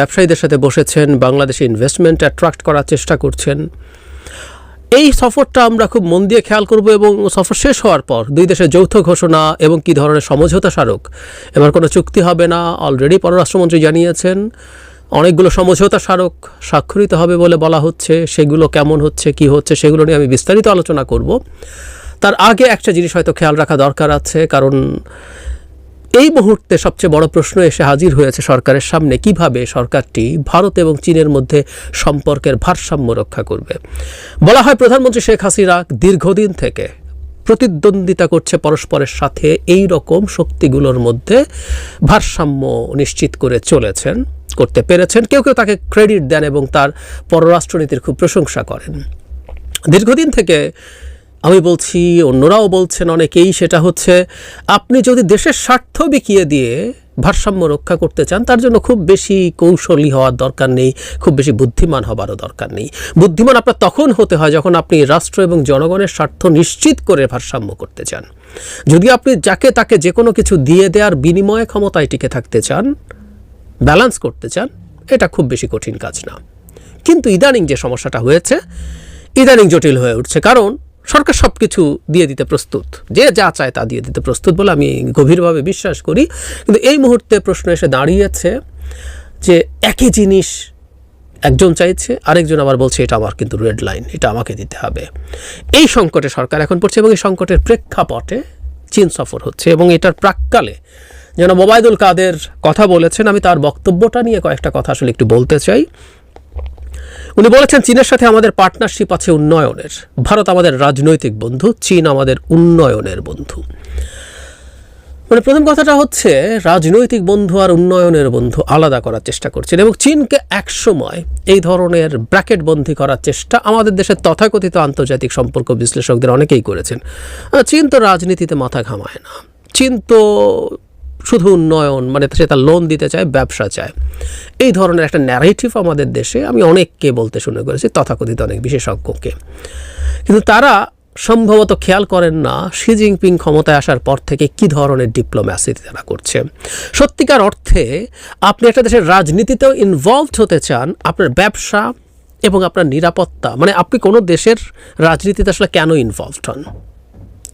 ব্যবসায়ীদের সাথে বসেছেন, বাংলাদেশে ইনভেস্টমেন্ট অ্যাট্রাক্ট করার চেষ্টা করছেন। এই সফরটা আমরা খুব মন দিয়ে খেয়াল করব এবং সফর শেষ হওয়ার পর দুই দেশের যৌথ ঘোষণা এবং কী ধরনের সমঝোতা স্মারক, এবার কোনো চুক্তি হবে না অলরেডি পররাষ্ট্রমন্ত্রী জানিয়েছেন। অনেকগুলো সমঝোতা স্মারক স্বাক্ষরিত হবে বলে বলা হচ্ছে, সেগুলো কেমন হচ্ছে, কি হচ্ছে, সেগুলো নিয়ে আমি বিস্তারিত আলোচনা করব। তার আগে একটা জিনিস হয়তো খেয়াল রাখা দরকার আছে, কারণ এই মুহূর্তে সবচেয়ে বড় প্রশ্ন এসে হাজির হয়েছে সরকারের সামনে, কীভাবে সরকারটি ভারত এবং চীনের মধ্যে সম্পর্কের ভারসাম্য রক্ষা করবে? বলা হয় প্রধানমন্ত্রী শেখ হাসিনা দীর্ঘদিন থেকে প্রতিদ্বন্দ্বিতা করছে পরস্পরের সাথে, এই রকম শক্তিগুলোর মধ্যে ভারসাম্য নিশ্চিত করে চলেছেন, করতে পেরেছেন। কেউ কেউ তাকে ক্রেডিট দেন এবং তার পররাষ্ট্রনীতির খুব প্রশংসা করেন। দীর্ঘদিন থেকে আমি বলছি, অন্যরাও বলছেন অনেকেই, সেটা হচ্ছে আপনি যদি দেশের স্বার্থ বিকিয়ে দিয়ে ভারসাম্য রক্ষা করতে চান, তার জন্য খুব বেশি কৌশলী হওয়ার দরকার নেই, খুব বেশি বুদ্ধিমান হবারও দরকার নেই। বুদ্ধিমান আপনার তখন হতে হয় যখন আপনি রাষ্ট্র এবং জনগণের স্বার্থ নিশ্চিত করে ভারসাম্য করতে চান। যদি আপনি যাকে তাকে যে কোনো কিছু দিয়ে দেওয়ার বিনিময়ে ক্ষমতায় টিকে থাকতে চান, ব্যালেন্স করতে চান, এটা খুব বেশি কঠিন কাজ না। কিন্তু ইদানিং যে সমস্যাটা হয়েছে, ইদানিং জটিল হয়ে উঠছে। কারণ সরকার সব কিছু দিয়ে দিতে প্রস্তুত। যে যা চায় তা দিয়ে দিতে প্রস্তুত বলে আমি গভীরভাবে বিশ্বাস করি। কিন্তু এই মুহূর্তে প্রশ্ন এসে দাঁড়িয়েছে যে একই জিনিস একজন চাইছে, আরেকজন আবার বলছে, এটা আমার কিন্তু রেড লাইন এটা আমাকে দিতে হবে। এই সংকটে সরকার এখন পড়ছে এবং এই সংকটের প্রেক্ষাপটে চীন সফর হচ্ছে এবং এটার প্রাককালে যেন মোবাইদুল কাদের কথা বলেছেন, আমি তার বক্তব্যটা নিয়ে কয়েকটা কথা আসলে একটু বলতে চাই। উনি বলেছেন, চীনের সাথে আমাদের পার্টনারশিপ আছে উন্নয়নের। ভারত আমাদের রাজনৈতিক বন্ধু, চীন আমাদের উন্নয়নের বন্ধু। মানে প্রথম কথাটা হচ্ছে, রাজনৈতিক বন্ধু আর উন্নয়নের বন্ধু আলাদা করার চেষ্টা করছেন এবং চীনকে একসময় এই ধরনের ব্র্যাকেট বন্দি করার চেষ্টা আমাদের দেশের তথাকথিত আন্তর্জাতিক সম্পর্ক বিশ্লেষকদের অনেকেই করেছেন। চীন তো রাজনীতিতে মাথা ঘামায় না। চীন তো শুধু উন্নয়ন মানে সে তার লোন দিতে চায়, ব্যবসা চায়। এই ধরনের একটা ন্যারেটিভ আমাদের দেশে আমি অনেককে বলতে শুনে করেছি, তথাকথিত অনেক বিশেষজ্ঞকে। কিন্তু তারা সম্ভবত খেয়াল করেন না শি জিনপিং ক্ষমতায় আসার পর থেকে কি ধরনের ডিপ্লোম্যাসি তারা করছে। সত্যিকার অর্থে আপনি একটা দেশের রাজনীতিতেও ইনভলভড হতে চান, আপনার ব্যবসা এবং আপনার নিরাপত্তা মানে আপনি কোনো দেশের রাজনীতিতে আসলে কেন ইনভলভড হন?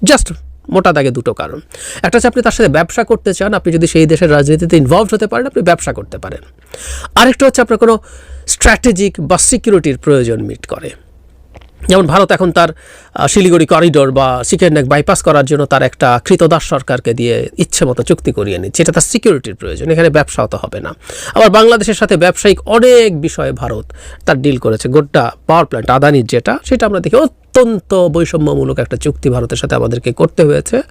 জাস্ট মোটা দাগে দুটো কারণ। একটা হচ্ছে আপনি তার সাথে ব্যবসা করতে চান, আপনি যদি সেই দেশের রাজনীতিতে ইনভলভ হতে পারেন, আপনি ব্যবসা করতে পারেন। আরেকটা হচ্ছে আপনার কোনো স্ট্র্যাটেজিক বা সিকিউরিটির প্রয়োজন মিট করে। যেমন ভারত এখন তার শিলিগুড়ি করিডোর বা সিকেন্ডেক বাইপাস করার জন্য তার একটা কৃতদাস সরকারকে দিয়ে ইচ্ছে মতো চুক্তি করিয়ে নিচ্ছে। এটা তার সিকিউরিটির প্রয়োজন, এখানে ব্যবসাও তো হবে না। আবার বাংলাদেশের সাথে ব্যবসায়িক অনেক বিষয়ে ভারত তার ডিল করেছে। গোড্ডা পাওয়ার প্ল্যান্ট আদানির যেটা, সেটা আমরা দেখি অত্যন্ত বৈষম্যমূলক একটা চুক্তি ভারতের সাথে আমাদেরকে করতে হয়েছে।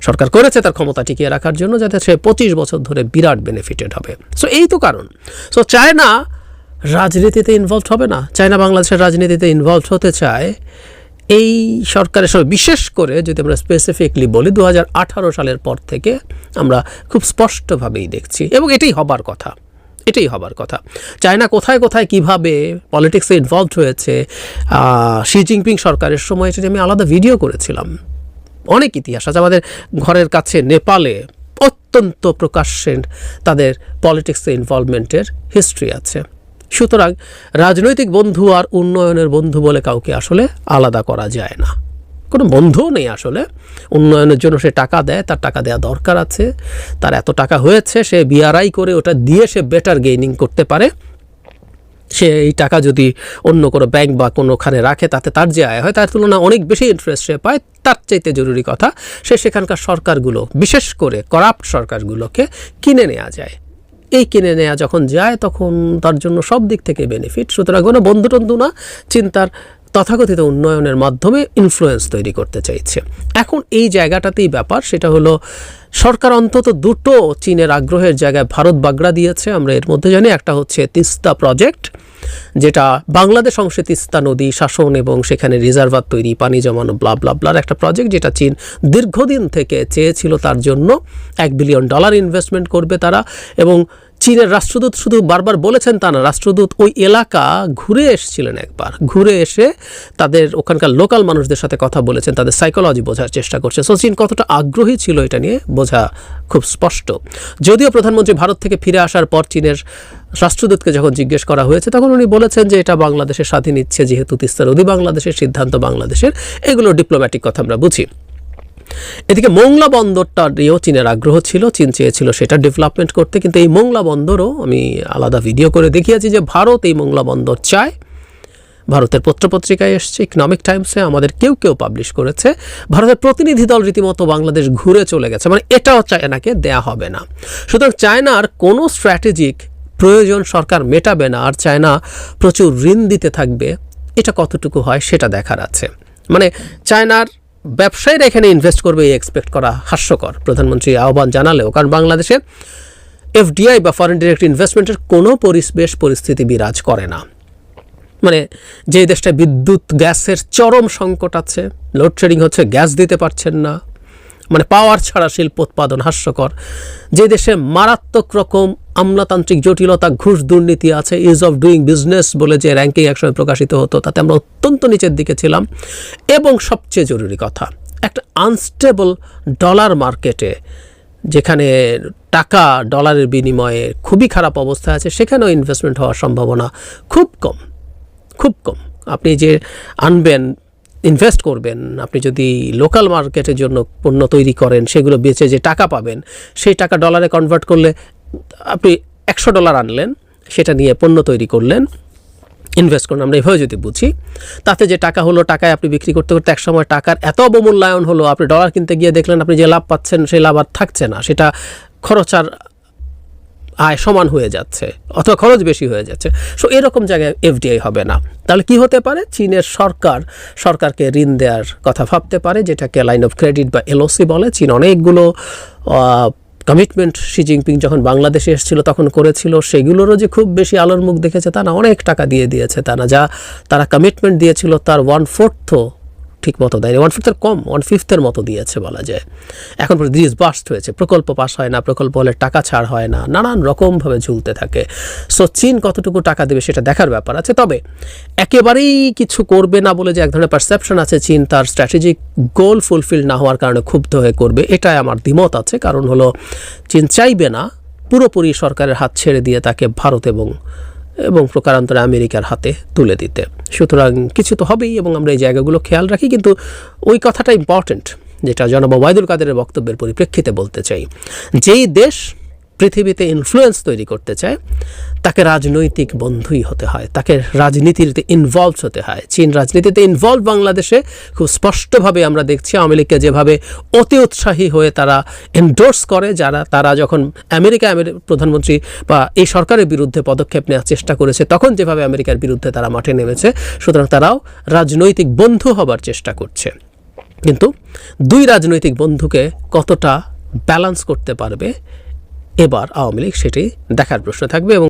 সরকার করেছে, তার ক্ষমতা টিকিয়ে রাখার জন্য, যাতে সে পঁচিশ বছর ধরে বিরাট বেনিফিটেড হবে। সো এই তো কারণ। সো চায়না রাজনীতিতে ইনভলভ হবে না। চায়না বাংলাদেশের রাজনীতিতে ইনভলভ হতে চায়। এই সরকারের সঙ্গে, বিশেষ করে যদি আমরা স্পেসিফিকলি বলি দু হাজার আঠারো সালের পর থেকে আমরা খুব স্পষ্টভাবেই দেখছি। এবং এটাই হবার কথা। এটাই হবার কথা। চায়না কোথায় কোথায় কীভাবে পলিটিক্সে ইনভলভ হয়েছে শি জিনপিং সরকারের সময় সেটা আমি আলাদা ভিডিও করেছিলাম। অনেক ইতিহাস আছে, আমাদের ঘরের কাছে নেপালে অত্যন্ত প্রকাশ্যে তাদের পলিটিক্সে ইনভলভমেন্টের হিস্ট্রি আছে। সুতরাং রাজনৈতিক বন্ধু আর উন্নয়নের বন্ধু বলে কাউকে আসলে আলাদা করা যায় না। কোনো বন্ধও নেই আসলে। উন্নয়নের জন্য সে টাকা দেয়, তার টাকা দেওয়া দরকার আছে। তার এত টাকা হয়েছে, সে বিআরআই করে ওটা দিয়ে সে বেটার গেইনিং করতে পারে। সে এই টাকা যদি অন্য কোনো ব্যাংক বা কোনোখানে রাখে, তাতে তার যে আয় হয়, তার তুলনায় অনেক বেশি ইন্টারেস্ট সে পায়। তার চাইতে জরুরি কথা, সে সেখানকার সরকারগুলো, বিশেষ করে করাপ্ট সরকারগুলোকে কিনে নেওয়া যায়। এই কিনে নেওয়া যখন যায়, তখন তার জন্য সব দিক থেকে বেনিফিট সুতরাং কোনো বন্ধু টন্ধু না, চিন্তার তথাকথিত উন্নয়নের মাধ্যমে ইনফ্লুয়েন্স তৈরি করতে চাইছে। এখন এই জায়গাটাতেই ব্যাপার, সেটা হলো সরকার অন্তত দুটো চীনের আগ্রহের জায়গায় ভারত বাগড়া দিয়েছে। আমরা এর মধ্যে জানি একটা হচ্ছে তিস্তা প্রজেক্ট যেটা বাংলাদেশ অংশে তিস্তা নদী শাসন এবং সেখানে রিজার্ভার তৈরি, পানি জমানো ব্লা ব্লা ব্লার একটা প্রজেক্ট যেটা চীন দীর্ঘদিন থেকে চেয়েছিল তার জন্য। এক বিলিয়ন ডলার ইনভেস্টমেন্ট করবে তারা এবং চীনের রাষ্ট্রদূত শুধু বারবার বলেছেন তা না, রাষ্ট্রদূত ওই এলাকা ঘুরে এসেছিলেন একবার। ঘুরে এসে তাদের ওখানকার লোকাল মানুষদের সাথে কথা বলেছেন, তাদের সাইকোলজি বোঝার চেষ্টা করছে সো চীন কতটা আগ্রহী ছিল এটা নিয়ে বোঝা খুব স্পষ্ট। যদিও প্রধানমন্ত্রী ভারত থেকে ফিরে আসার পর চীনের রাষ্ট্রদূতকে যখন জিজ্ঞেস করা হয়েছে, তখন উনি বলেছেন যে এটা বাংলাদেশের স্বাধীন ইচ্ছে, যেহেতু তিস্তার নদী বাংলাদেশের সিদ্ধান্ত বাংলাদেশের। এগুলো ডিপ্লোম্যাটিক কথা আমরা বুঝি। এদিকে মোংলা বন্দরটা নিয়েও চীনের আগ্রহ ছিল, চীন চেয়েছিল সেটা ডেভেলপমেন্ট করতে, কিন্তু এই মোংলা বন্দরও আমি আলাদা ভিডিও করে দেখিয়েছি যে ভারত এই মোংলা বন্দর চায়। ভারতের পত্রপত্রিকায় এসছে ইকনমিক টাইমসে আমাদের কেউ কেউ পাবলিশ করেছে। ভারতের প্রতিনিধি দল রীতিমতো বাংলাদেশ ঘুরে চলে গেছে মানে এটাও চায়নাকে দেয়া হবে না। সুতরাং চায়নার কোনো স্ট্র্যাটেজিক প্রয়োজন সরকার মেটাবে না, আর চায়না প্রচুর ঋণ দিতে থাকবে, এটা কতটুকু হয় সেটা দেখার আছে। মানে চায়নার ব্যবসায়ীরা এখানে ইনভেস্ট করবে, এই এক্সপেক্ট করা হাস্যকর, প্রধানমন্ত্রী আহ্বান জানালেও। কারণ বাংলাদেশে এফডিআই বা ফরেন ডিরেক্ট ইনভেস্টমেন্টের কোনো পরিবেশ, পরিস্থিতি বিরাজ করে না। মানে যে দেশটা বিদ্যুৎ, গ্যাসের চরম সংকট আছে লোডশেডিং হচ্ছে গ্যাস দিতে পারছেন না মানে পাওয়ার ছাড়া শিল্প উৎপাদন হাস্যকর। যে দেশে মারাত্মক রকম আমলাতান্ত্রিক জটিলতা, ঘুষ দুর্নীতি আছে ইজ অফ ডুইং বিজনেস বলে যে র্যাঙ্কিং একসময় প্রকাশিত হতো, তাতে আমরা অত্যন্ত নিচের দিকে ছিলাম। এবং সবচেয়ে জরুরি কথা, একটা আনস্টেবল ডলার মার্কেটে যেখানে টাকা ডলারের বিনিময়ে খুবই খারাপ অবস্থা আছে, সেখানেও ইনভেস্টমেন্ট হওয়ার সম্ভাবনা খুব কম খুব কম। আপনি যে আনবেন ইনভেস্ট করবেন। আপনি যদি লোকাল মার্কেটের জন্য পণ্য তৈরি করেন, সেগুলো বেচে যে টাকা পাবেন, সেই টাকা ডলারে কনভার্ট করলে আপনি একশো ডলার আনলেন, সেটা নিয়ে পণ্য তৈরি করলেন ইনভেস্ট করুন আমরা এভাবে যদি বুঝি, তাতে যে টাকা হলো, টাকায় আপনি বিক্রি করতে করতে একসময় টাকার এত অবমূল্যায়ন হলো, আপনি ডলার কিনতে গিয়ে দেখলেন, আপনি যে লাভ পাচ্ছেন, সেই লাভ আর থাকছে না। সেটা খরচ আর আয় সমান হয়ে যাচ্ছে, অথবা খরচ বেশি হয়ে যাচ্ছে। সো এরকম জায়গায় এফডিআই হবে না। তাহলে কি হতে পারে? চীনের সরকার, সরকারকে ঋণ দেওয়ার কথা ভাবতে পারে, যেটাকে লাইন অফ ক্রেডিট বা এলওসি বলে। চীন অনেকগুলো কমিটমেন্ট শি জিনপিং যখন বাংলাদেশে এসেছিল, তখন করেছিল। সেগুলোরও যে খুব বেশি আলোর মুখ দেখেছে, তা না, অনেক টাকা দিয়ে দিয়েছে। তা না, যা, তারা কমিটমেন্ট দিয়েছিল, তার ওয়ান ফোর্থও ঠিক মতো দেয়নি। ওয়ান ফিফথের কম ওয়ান ফিফথের মতো দিয়েছে বলা যায়। এখন ব্রিজ বাস্ট হয়েছে, প্রকল্প পাস হয় না, প্রকল্প হলে টাকা ছাড় হয় না, নানান রকমভাবে ঝুলতে থাকে। সো চীন কতটুকু টাকা দেবে সেটা দেখার ব্যাপার আছে। তবে একেবারেই কিছু করবে না বলে যে এক ধরনের পারসেপশন আছে, চীন তার স্ট্র্যাটেজিক গোল ফুলফিল না হওয়ার কারণে ক্ষুব্ধ হয়ে করবে, এটাই আমার দ্বিমত আছে। কারণ হলো, চীন চাইবে না পুরোপুরি সরকারের হাত ছেড়ে দিয়ে তাকে ভারত এবং এবং প্রকারান্তরে আমেরিকার হাতে তুলে দিতে। সুতরাং কিছু তো হবেই এবং আমরা এই জায়গাগুলো খেয়াল রাখি, কিন্তু ওই কথাটা ইম্পর্ট্যান্ট যেটা জনাব ওবায়দুল কাদের বক্তব্যের পরিপ্রেক্ষিতে বলতে চাই। যেই দেশ পৃথিবীতে ইনফ্লুয়েন্স তৈরি করতে চায়, তাকে রাজনৈতিক বন্ধুই হতে হয়, তাকে রাজনীতিতে ইনভলভ হতে হয়। চীন রাজনীতিতে ইনভলভ বাংলাদেশে খুব স্পষ্টভাবে আমরা দেখছি, আওয়ামী লীগকে যেভাবে অতি উৎসাহী হয়ে তারা এন্ডোর্স করে, যারা, তারা যখন আমেরিকা প্রধানমন্ত্রী বা এই সরকারের বিরুদ্ধে পদক্ষেপ নেওয়ার চেষ্টা করেছে, তখন যেভাবে আমেরিকার বিরুদ্ধে তারা মাঠে নেমেছে, সুতরাং তারাও রাজনৈতিক বন্ধু হবার চেষ্টা করছে। কিন্তু দুই রাজনৈতিক বন্ধুকে কতটা ব্যালেন্স করতে পারবে এবার আওয়ামী লীগ সেটি দেখার প্রশ্ন থাকবে এবং